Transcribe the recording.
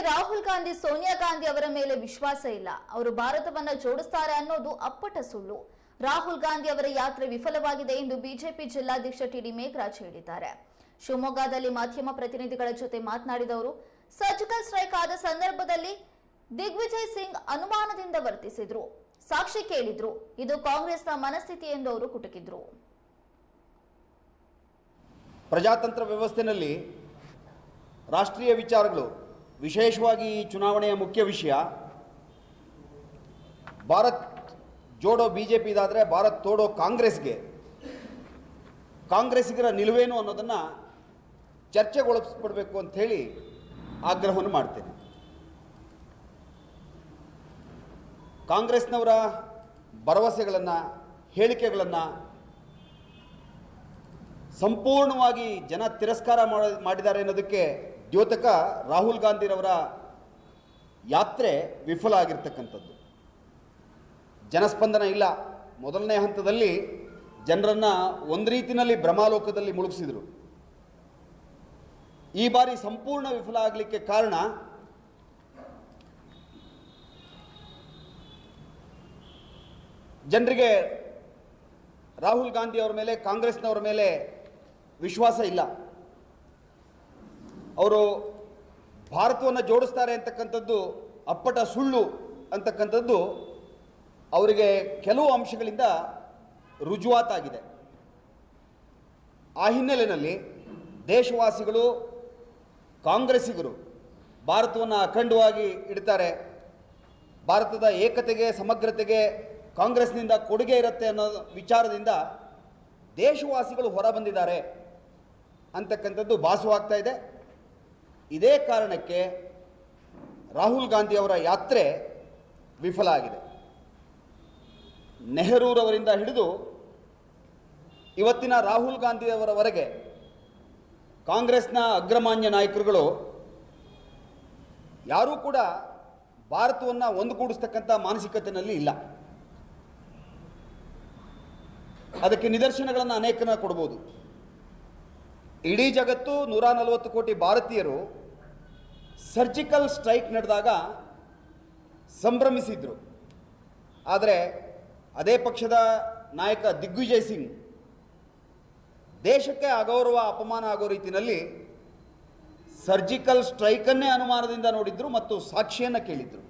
ರಾಹುಲ್ ಗಾಂಧಿ, ಸೋನಿಯಾ ಗಾಂಧಿ ಅವರ ಮೇಲೆ ವಿಶ್ವಾಸ ಇಲ್ಲ. ಅವರು ಭಾರತವನ್ನ ಜೋಡಿಸ್ತಾರೆ ಅನ್ನೋದು ಅಪ್ಪಟ ಸುಳ್ಳು. ರಾಹುಲ್ ಗಾಂಧಿ ಅವರ ಯಾತ್ರೆ ವಿಫಲವಾಗಿದೆ ಎಂದು ಬಿಜೆಪಿ ಜಿಲ್ಲಾಧ್ಯಕ್ಷ ಟಿಡಿ ಮೇಘರಾಜ್ ಹೇಳಿದ್ದಾರೆ. ಶಿವಮೊಗ್ಗದಲ್ಲಿ ಮಾಧ್ಯಮ ಪ್ರತಿನಿಧಿಗಳ ಜೊತೆ ಮಾತನಾಡಿದವರು, ಸರ್ಜಿಕಲ್ ಸ್ಟ್ರೈಕ್ ಆದ ಸಂದರ್ಭದಲ್ಲಿ ದಿಗ್ವಿಜಯ್ ಸಿಂಗ್ ಅನುಮಾನದಿಂದ ವರ್ತಿಸಿದ್ರು. ಸಾಕ್ಷಿ ಕೇಳಿದ್ರು. ಇದು ಕಾಂಗ್ರೆಸ್ನ ಮನಸ್ಥಿತಿ ಎಂದು ಅವರು ಕುಟುಕಿದ್ರು. ಪ್ರಜಾತಂತ್ರ ವ್ಯವಸ್ಥೆಯಲ್ಲಿ ರಾಷ್ಟ್ರೀಯ ವಿಚಾರಗಳು ವಿಶೇಷವಾಗಿ ಈ ಚುನಾವಣೆಯ ಮುಖ್ಯ ವಿಷಯ, ಭಾರತ್ ಜೋಡೋ ಬಿ ಜೆ ಪಿದಾದರೆ ಭಾರತ್ ತೋಡೋ ಕಾಂಗ್ರೆಸ್ಗೆ, ಕಾಂಗ್ರೆಸ್ಸಿಗರ ನಿಲುವೇನು ಅನ್ನೋದನ್ನು ಚರ್ಚೆಗೊಳಿಸ್ಬಿಡ್ಬೇಕು ಅಂಥೇಳಿ ಆಗ್ರಹವನ್ನು ಮಾಡ್ತೇನೆ. ಕಾಂಗ್ರೆಸ್ನವರ ಭರವಸೆಗಳನ್ನು, ಹೇಳಿಕೆಗಳನ್ನು ಸಂಪೂರ್ಣವಾಗಿ ಜನ ತಿರಸ್ಕಾರ ಮಾಡ- ಮಾಡಿದ್ದಾರೆ ಅನ್ನೋದಕ್ಕೆ ದ್ಯೋತಕ ರಾಹುಲ್ ಗಾಂಧಿರವರ ಯಾತ್ರೆ ವಿಫಲ ಆಗಿರ್ತಕ್ಕಂಥದ್ದು ಜನಸ್ಪಂದನ ಇಲ್ಲ. ಮೊದಲನೇ ಹಂತದಲ್ಲಿ ಜನರನ್ನು ಒಂದು ರೀತಿಯಲ್ಲಿ ಭ್ರಮಾಲೋಕದಲ್ಲಿ ಮುಳುಗಿಸಿದರು. ಈ ಬಾರಿ ಸಂಪೂರ್ಣ ವಿಫಲ ಆಗಲಿಕ್ಕೆ ಕಾರಣ ಜನರಿಗೆ ರಾಹುಲ್ ಗಾಂಧಿ ಅವರ ಮೇಲೆ, ಕಾಂಗ್ರೆಸ್ನವರ ಮೇಲೆ ವಿಶ್ವಾಸ ಇಲ್ಲ. ಅವರು ಭಾರತವನ್ನು ಜೋಡಿಸ್ತಾರೆ ಅಂತಕ್ಕಂಥದ್ದು ಅಪ್ಪಟ ಸುಳ್ಳು ಅಂತಕ್ಕಂಥದ್ದು ಅವರಿಗೆ ಕೆಲವು ಅಂಶಗಳಿಂದ ರುಜುವಾತಾಗಿದೆ. ಆ ಹಿನ್ನೆಲೆಯಲ್ಲಿ ದೇಶವಾಸಿಗಳು, ಕಾಂಗ್ರೆಸ್ಸಿಗರು ಭಾರತವನ್ನು ಅಖಂಡವಾಗಿ ಇಡ್ತಾರೆ. ಭಾರತದ ಏಕತೆಗೆ, ಸಮಗ್ರತೆಗೆ ಕಾಂಗ್ರೆಸ್ನಿಂದ ಕೊಡುಗೆ ಇರುತ್ತೆ ಅನ್ನೋ ವಿಚಾರದಿಂದ ದೇಶವಾಸಿಗಳು ಹೊರ ಬಂದಿದ್ದಾರೆ ಅಂತಕ್ಕಂಥದ್ದು ಭಾಸವಾಗ್ತಾ ಇದೆ. ಇದೇ ಕಾರಣಕ್ಕೆ ರಾಹುಲ್ ಗಾಂಧಿ ಅವರ ಯಾತ್ರೆ ವಿಫಲ ಆಗಿದೆ. ನೆಹರೂರವರಿಂದ ಹಿಡಿದು ಇವತ್ತಿನ ರಾಹುಲ್ ಗಾಂಧಿಯವರವರೆಗೆ ಕಾಂಗ್ರೆಸ್ನ ಅಗ್ರಮಾನ್ಯ ನಾಯಕರುಗಳು ಯಾರೂ ಕೂಡ ಭಾರತವನ್ನು ಒಂದುಗೂಡಿಸ್ತಕ್ಕಂಥ ಮಾನಸಿಕತೆಯಲ್ಲಿ ಇಲ್ಲ. ಅದಕ್ಕೆ ನಿದರ್ಶನಗಳನ್ನು ಅನೇಕನ ಕೊಡ್ಬೋದು. ಇಡೀ ಜಗತ್ತು ನೂರ ನಲವತ್ತು ಕೋಟಿ ಭಾರತೀಯರು ಸರ್ಜಿಕಲ್ ಸ್ಟ್ರೈಕ್ ನಡೆದಾಗ ಸಂಭ್ರಮಿಸಿದ್ರು. ಆದರೆ ಅದೇ ಪಕ್ಷದ ನಾಯಕ ದಿಗ್ವಿಜಯ್ ಸಿಂಗ್ ದೇಶಕ್ಕೆ ಅಗೌರವ, ಅಪಮಾನ ಆಗೋ ರೀತಿಯಲ್ಲಿ ಸರ್ಜಿಕಲ್ ಸ್ಟ್ರೈಕನ್ನೇ ಅನುಮಾನದಿಂದ ನೋಡಿದ್ರು ಮತ್ತು ಸಾಕ್ಷಿಯನ್ನು ಕೇಳಿದ್ರು.